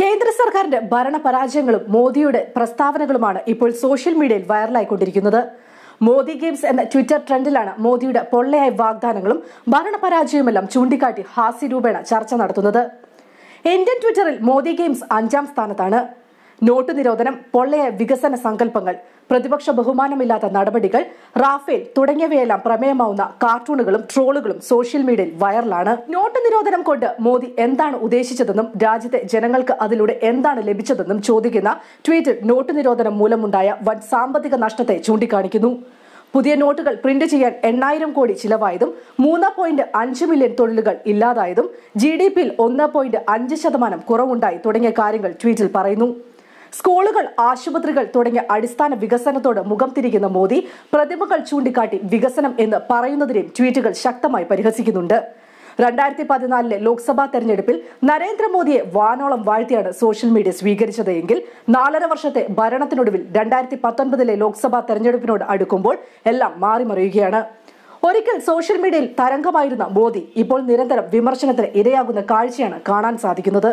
കേന്ദ്ര സർക്കാരിന്റെ ഭരണ പരാജയങ്ങളും മോദിയുടെ പ്രസ്താവനകളുമാണ് ഇപ്പോൾ സോഷ്യൽ മീഡിയയിൽ വൈറലായിക്കൊണ്ടിരിക്കുന്നത്. മോദി ഗെയിംസ് എന്ന ട്വിറ്റർ ട്രെൻഡിലാണ് മോദിയുടെ പൊള്ളയായ വാഗ്ദാനങ്ങളും ഭരണ ഭരണപരാജയവുമെല്ലാം ചൂണ്ടിക്കാട്ടി ഹാസ്യരൂപേണ ചർച്ച നടത്തുന്നത്. ഇന്ത്യൻ ട്വിറ്ററിൽ മോദി ഗെയിംസ് അഞ്ചാം സ്ഥാനത്താണ്. നോട്ട് നിരോധനം പൊള്ളയ വികസന സങ്കല്പങ്ങൾ പ്രതിപക്ഷ ബഹുമാനമില്ലാത്ത നടപടികൾ റാഫേൽ തുടങ്ങിയവയെല്ലാം പ്രമേയമാവുന്ന കാർട്ടൂണുകളും ട്രോളുകളും സോഷ്യൽ മീഡിയയിൽ വൈറലാണ്. നോട്ട് നിരോധനം കൊണ്ട് മോദി എന്താണ് ഉദ്ദേശിച്ചതെന്നും രാജ്യത്തെ ജനങ്ങൾക്ക് അതിലൂടെ എന്താണ് ലഭിച്ചതെന്നും ചോദിക്കുന്ന ട്വീറ്റിൽ നോട്ട് നിരോധനം മൂലമുണ്ടായ വൻ സാമ്പത്തിക നഷ്ടത്തെ ചൂണ്ടിക്കാണിക്കുന്നു. പുതിയ നോട്ടുകൾ പ്രിന്റ് ചെയ്യാൻ എണ്ണായിരം കോടി ചിലവായതും മൂന്ന് പോയിന്റ് അഞ്ച് മില്യൺ തൊഴിലുകൾ ഇല്ലാതായതും ജി ഡി പിയിൽ ഒന്ന് പോയിന്റ് അഞ്ച് ശതമാനം കുറവുണ്ടായി തുടങ്ങിയ കാര്യങ്ങൾ ട്വീറ്റിൽ പറയുന്നു. സ്കൂളുകൾ ആശുപത്രികൾ തുടങ്ങിയ അടിസ്ഥാന വികസനത്തോട് മുഖം തിരിക്കുന്ന മോദി പ്രതിമകൾ ചൂണ്ടിക്കാട്ടി വികസനം എന്ന് പറയുന്നതിനെയും ട്വീറ്റുകൾ ശക്തമായി പരിഹസിക്കുന്നുണ്ട്. രണ്ടായിരത്തി പതിനാലിലെ ലോക്സഭാ തെരഞ്ഞെടുപ്പിൽ നരേന്ദ്രമോദിയെ വാനോളം വാഴ്ത്തിയാണ് സോഷ്യൽ മീഡിയ സ്വീകരിച്ചത് എങ്കിൽ നാലര വർഷത്തെ ഭരണത്തിനൊടുവിൽ രണ്ടായിരത്തി പത്തൊൻപതിലെ ലോക്സഭാ തെരഞ്ഞെടുപ്പിനോട് അടുക്കുമ്പോൾ എല്ലാം മാറിമറിയുകയാണ്. ഒരിക്കൽ സോഷ്യൽ മീഡിയയിൽ തരംഗമായിരുന്ന മോദി ഇപ്പോൾ നിരന്തരം വിമർശനത്തിന് ഇരയാകുന്ന കാഴ്ചയാണ് കാണാൻ സാധിക്കുന്നത്.